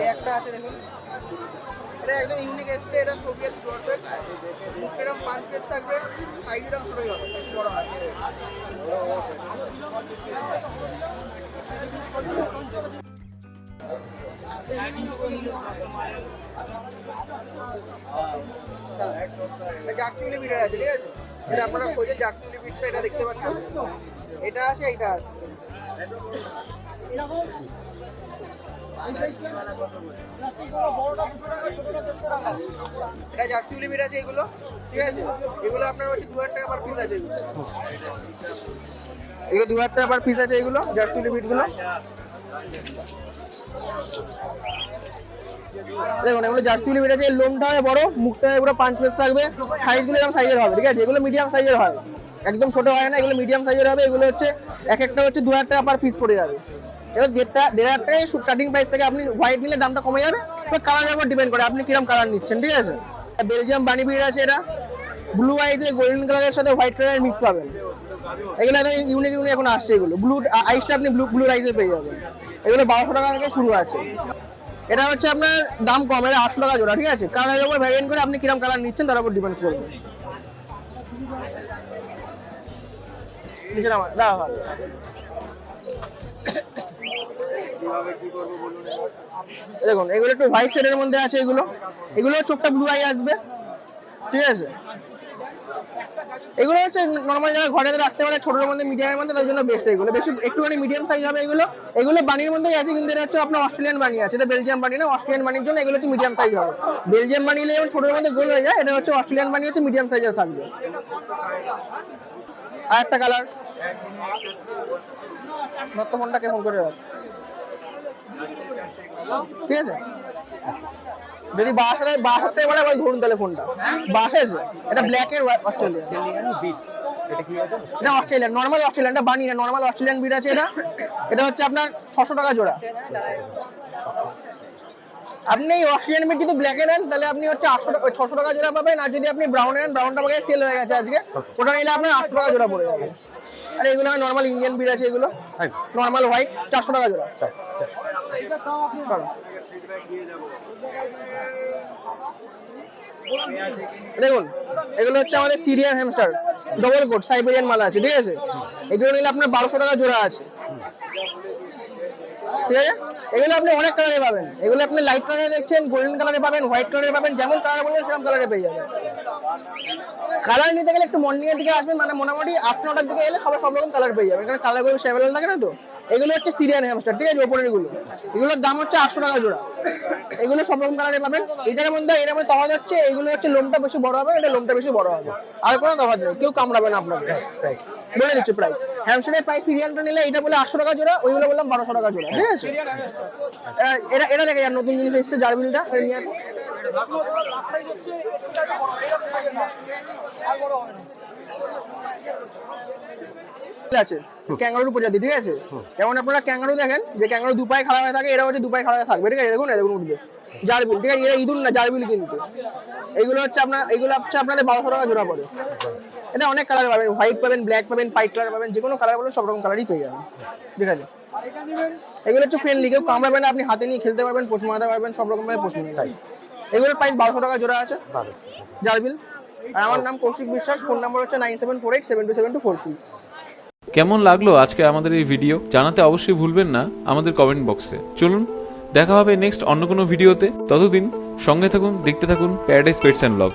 এই একটা আছে দেখুন। এটা একদম ইউনিক এসছে, এটা সোভিয়েত ডোরবেল এরকম পাঁচ পেজ থাকবে সাইজ এরকম ছোটোই হবে, বেশি বড় হয় জার্সি লিমিটেড আছে, ঠিক আছে? এটা আপনারা খোঁজে জার্সি লিমিটটা এটা দেখতে পাচ্ছেন। এটা আছে এটা আছে। এটা জার্সি লিমিট আছে এগুলো, ঠিক আছে? এগুলো আপনার হচ্ছে দু হাজার টাকা পার পিস আছে এগুলো। এগুলো দু হাজার টাকা পার পিস আছে এগুলো জার্সি লিমিটগুলো দেখুন, এগুলো জার্সি লিমিট আছে লোমটা হয় বড়, মুখটা হয় পুরো পাঁচ পিস থাকবে। সাইজগুলো এরকম সাইজের হবে, ঠিক আছে? এগুলো মিডিয়াম সাইজের হয়। একদম ছোট হয় না, এগুলো মিডিয়াম সাইজের হবে, এগুলো হচ্ছে এক একটা হচ্ছে দু হাজার টাকা পার পিস পড়ে যাবে। এবার দেড়টা দেড় হাজার টাকায় স্টার্টিং প্রাইস থেকে আপনি হোয়াইট নিলে দামটা কমে যাবে, এবার কালারের উপর ডিপেন্ড করে আপনি কীরকম কালার নিচ্ছেন, ঠিক আছে? বেলজিয়াম বানি বিড আছে এটা ব্লু আইজে গোল্ডেন কালারের সাথে হোয়াইট কালারের মিক্স পাবেন। এগুলো ইউনিক ইউনিক এখন আসছে এগুলো। ব্লু আইসটা আপনি ব্লু ব্লু রাইজে পেয়ে যাবেন। এগুলো বারোশো টাকা থেকে শুরু আছে। এটা হচ্ছে আপনার দাম কম, এটা আটশো টাকা জোড়া, ঠিক আছে? কালারের উপর ভ্যারিয়েন্ট করে আপনি কীরকম কালার নিচ্ছেন, তার উপর ডিপেন্ড করবে। দেখুন, এগুলো একটু হোয়াইট শেডের মধ্যে আছে এগুলো। এগুলো চোখটা ব্লু আই আসবে। ঠিক আছে? এগুলো হচ্ছে নর্মাল যারা ঘরে রাখতে পারে ছোটোর মধ্যে মিডিয়ামের মধ্যে তার জন্য বেস্ট এগুলো। বেশি, একটুখানি মিডিয়াম সাইজ হবে এগুলো। এগুলো বানির মধ্যেই আছে, কিন্তু এটা হচ্ছে আপনার অস্ট্রেলিয়ান বানি আছে। এটা বেলজিয়াম বানি না অস্ট্রেলিয়ান বানির জন্য এগুলো হচ্ছে মিডিয়াম সাইজ হবে। বেলজিয়াম বানি নিলে যেমন ছোটোর মধ্যে গোল হয়ে যায়, এটা হচ্ছে অস্ট্রেলিয়ান বানি হচ্ছে মিডিয়াম সাইজের থাকবে। আর একটা কালার দত্ত ফোনটাকে ফোন করে দাও। ঠিক আছে? যদি বাসাতে বাসাতে পারে ভাই ধরুন তাহলে ফোনটা। বাস আছে এটা ব্ল্যাক এর অস্ট্রেলিয়ান এটা অস্ট্রেলিয়ান নর্মাল অস্ট্রেলিয়ান এটা বানি না নর্মাল অস্ট্রেলিয়ান বিট আছে এটা। এটা হচ্ছে আপনার ছশো টাকা জোড়া। আপনি এই অস্ট্রেলিয়ান বিট যদি ব্ল্যাকে নেন তাহলে আপনি হচ্ছে আটশো টাকা ছশো টাকা জোড়া পাবেন আর যদি আপনি ব্রাউন নেন ব্রাউনটা আমাকে সেল হয়ে গেছে আজকে। ওটা নিলে আপনার আটশো টাকা জোড়া পড়ে যাবে। আর এগুলো নর্মাল ইন্ডিয়ান বিট আছে এগুলো। নর্মাল হোয়াইট চারশো টাকা জোড়া। দেখুন এগুলো হচ্ছে আমাদের Syrian hamster double coat Siberian মালা আছে ঠিক আছে? এগুলো নিলে আপনার বারোশো টাকা জোড়া আছে। ঠিক আছে? এগুলো আপনি অনেক কালারে পাবেন। এগুলো আপনি লাইট কালারে দেখছেন গোল্ডেন কালারে পাবেন হোয়াইট কালারে পাবেন, যেমন কালার বলবেন, সেরকম কালারে পেয়ে যাবেন। কালার নিতে গেলে একটু মর্নিং এর দিকে আসবেন মানে মোটামুটি আট নটার দিকে এলে সবাই সব রকম কালার পেয়ে যাবেন। কারণ কালারগুলো অ্যাভেলেবল থাকে না তো? এগুলো হচ্ছে সিরিয়ান হ্যামস্টার ঠিক আছে? ওপরেরগুলো এগুলোর দাম হচ্ছে আটশো টাকা জোড়া। এগুলো সব রকম কালারে পাবেন। এটার মধ্যে এর মধ্যে তফাৎ হচ্ছে এগুলো হচ্ছে লোমটা বেশি বড় হবে এটা লোমটা বেশি বড় হবে। আর কোনো তফাৎ নেই কেউ কামড়াবে না আপনাকে। বলে দিচ্ছি প্রাইস হ্যামস্টারের প্রাইস সিরিয়ালটা নিলে এটা বলে আটশো টাকা জোড়া ওইগুলো বললাম বারোশো টাকা জোড়া ঠিক আছে? এটা এটা দেখে যান নতুন জিনিস এসছে জারবিলটা এটা নিয়ে আসুন। আছে? ক্যাঙ্গারু প্রজাতি ঠিক আছে? যেমন আপনারা ক্যাঙ্গারু দেখেন যে ক্যাঙ্গারু দুপায়ে খাড়া হয়ে থাকে এরা হচ্ছে দুপায়ে খাড়া হয়ে থাকবে ঠিক আছে? দেখুন দেখুন উঠবে। জারবিল ঠিক আছে? এরা ইঁদুর না জারবিল কিন্তু। এগুলো হচ্ছে আপনার এগুলো হচ্ছে আপনাদের বারোশো টাকা জোড়া পড়ে। এটা অনেক কালার পাবেন হোয়াইট পাবেন ব্ল্যাক পাবেন পাইট কালার পাবেন যে কোনো কালার পাবেন সব রকম কালারই পেয়ে যাবেন। ঠিক আছে? এগুলো হচ্ছে ফ্রেন্ডলি কেউ কামড়াবে না আপনি হাতে নিয়ে খেলতে পারবেন পোষ মারাতে পারবেন সব রকম ভাবে পোষ মারাতে এগুলোর প্রাইস বারোশো টাকা জোড়া আছে। জারবিল। আর আমার নাম কৌশিক বিশ্বাস ফোন নাম্বার হচ্ছে nine seven four eight seven two seven two four three কেমন লাগল আজকে আমাদের এই ভিডিও জানাতে অবশ্যই ভুলবেন না আমাদের কমেন্ট বক্সে চলুন, দেখা হবে নেক্সট অন্য কোনো ভিডিওতে ততদিন সঙ্গে থাকুন, দেখতে থাকুন প্যারাডাইস পেটস অ্যান্ড ব্লগ